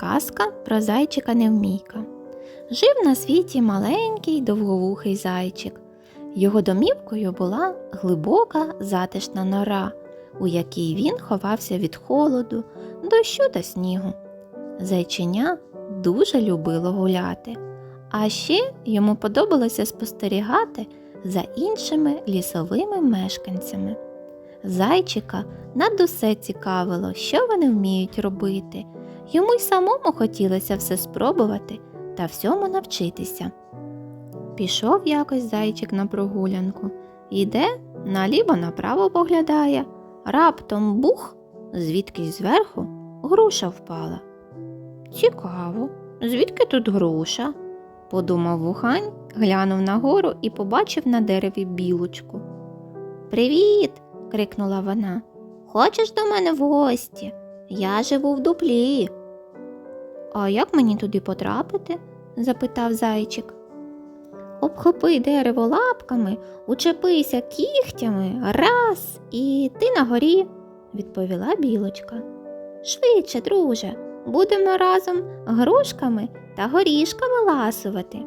Казка про зайчика Невмійка. Жив на світі маленький довговухий зайчик. Його домівкою була глибока затишна нора, у якій він ховався від холоду, дощу та снігу. Зайченя дуже любило гуляти, а ще йому подобалося спостерігати за іншими лісовими мешканцями. Зайчика над усе цікавило, що вони вміють робити. Йому й самому хотілося все спробувати та всьому навчитися. Пішов якось зайчик на прогулянку, іде наліво направо поглядає, раптом бух, звідкись зверху груша впала. Цікаво, звідки тут груша? подумав вухань, глянув нагору і побачив на дереві білочку. Привіт! крикнула вона. Хочеш до мене в гості? Я живу в дуплі. А як мені туди потрапити? запитав зайчик. Обхопи дерево лапками, учепися кігтями, раз, і ти на горі, відповіла білочка. Швидше, друже, будемо разом грушками та горішками ласувати.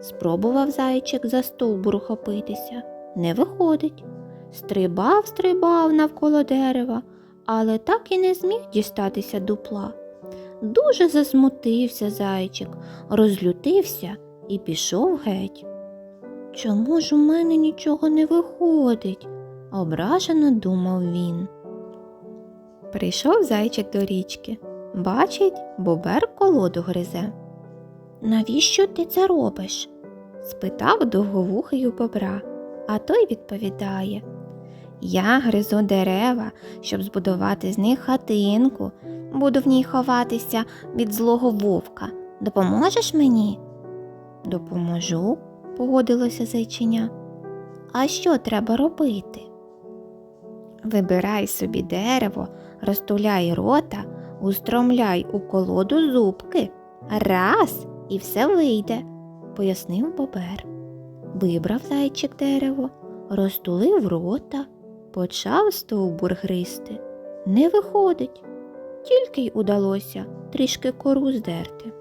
Спробував зайчик за стовбур ухопитися. Не виходить. Стрибав, стрибав навколо дерева, але так і не зміг дістатися дупла. Дуже засмутився зайчик, розлютився і пішов геть. Чому ж у мене нічого не виходить? ображено думав він. Прийшов зайчик до річки. Бачить, бобер колоду гризе. Навіщо ти це робиш? спитав довговухий у бобра, а той відповідає. Я гризу дерева, щоб збудувати з них хатинку. Буду в ній ховатися від злого вовка. Допоможеш мені? Допоможу, погодилося зайчиня. А що треба робити? Вибирай собі дерево, розтуляй рота, устромляй у колоду зубки. Раз і все вийде, пояснив бобер. Вибрав зайчик дерево, розтулив рота, почав стовбур гризти. Не виходить, тільки й удалося трішки кору здерти.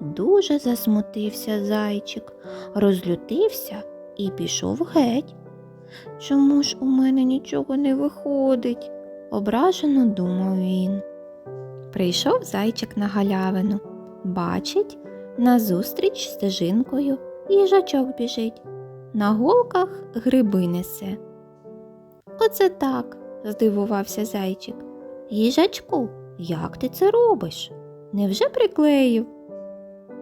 Дуже засмутився зайчик, розлютився і пішов геть. Чому ж у мене нічого не виходить? ображено думав він. Прийшов зайчик на галявину. Бачить, назустріч стежинкою їжачок біжить, на голках гриби несе. Оце так, здивувався зайчик. Їжачку, як ти це робиш? Невже приклеїв?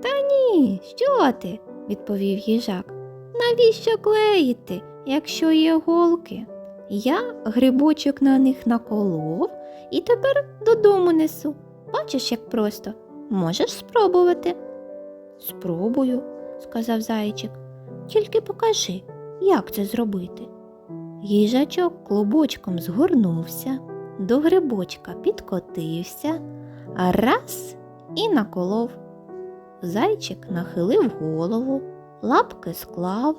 Та ні, що ти? відповів їжак. Навіщо клеїти, якщо є голки? Я грибочок на них наколов і тепер додому несу. Бачиш, як просто. Можеш спробувати. Спробую, сказав зайчик. Тільки покажи, як це зробити. Їжачок клубочком згорнувся, до грибочка підкотився, а раз і наколов. Зайчик нахилив голову, лапки склав,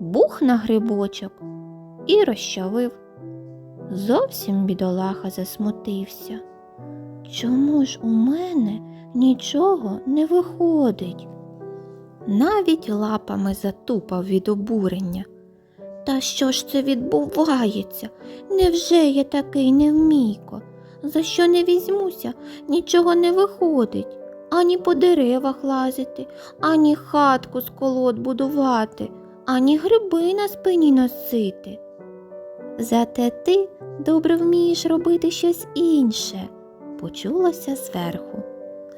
бух на грибочок і розчавив. Зовсім бідолаха засмутився. Чому ж у мене нічого не виходить? Навіть лапами затупав від обурення. Та що ж це відбувається? Невже я такий невмійко? За що не візьмуся, нічого не виходить, ані по деревах лазити, ані хатку з колод будувати, ані гриби на спині носити. Зате ти добре вмієш робити щось інше, почулося зверху.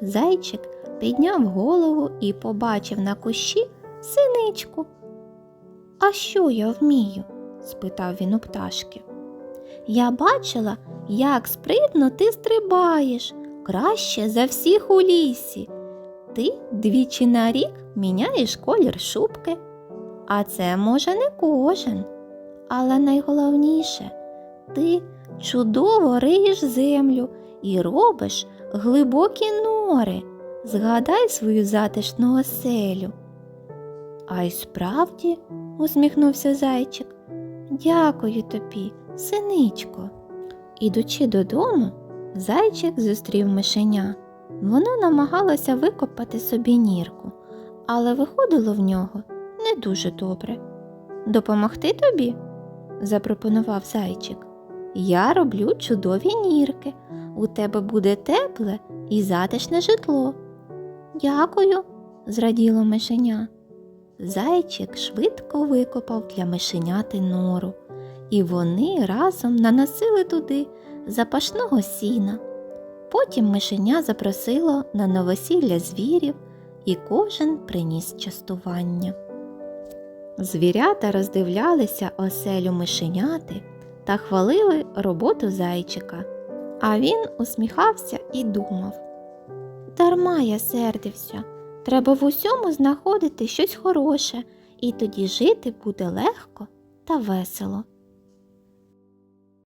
Зайчик підняв голову і побачив на кущі синичку. А що я вмію? спитав він у пташки. Я бачила, як спритно ти стрибаєш, краще за всіх у лісі. Ти двічі на рік міняєш колір шубки. А це може не кожен. Але найголовніше, ти чудово риєш землю і робиш глибокі нори. Згадай свою затишну оселю. А й справді, усміхнувся зайчик. Дякую тобі, синичко. Ідучи додому, зайчик зустрів мишеня. Воно намагалося викопати собі нірку, але виходило в нього не дуже добре. Допомогти тобі? запропонував зайчик. Я роблю чудові нірки. У тебе буде тепле і затишне житло. Дякую, зраділо мишеня. Зайчик швидко викопав для мишеняти нору, і вони разом наносили туди запашного сіна. Потім мишеня запросило на новосілля звірів, і кожен приніс частування. Звірята роздивлялися оселю мишеняти та хвалили роботу зайчика, а він усміхався і думав. Дарма я сердився, треба в усьому знаходити щось хороше, і тоді жити буде легко та весело.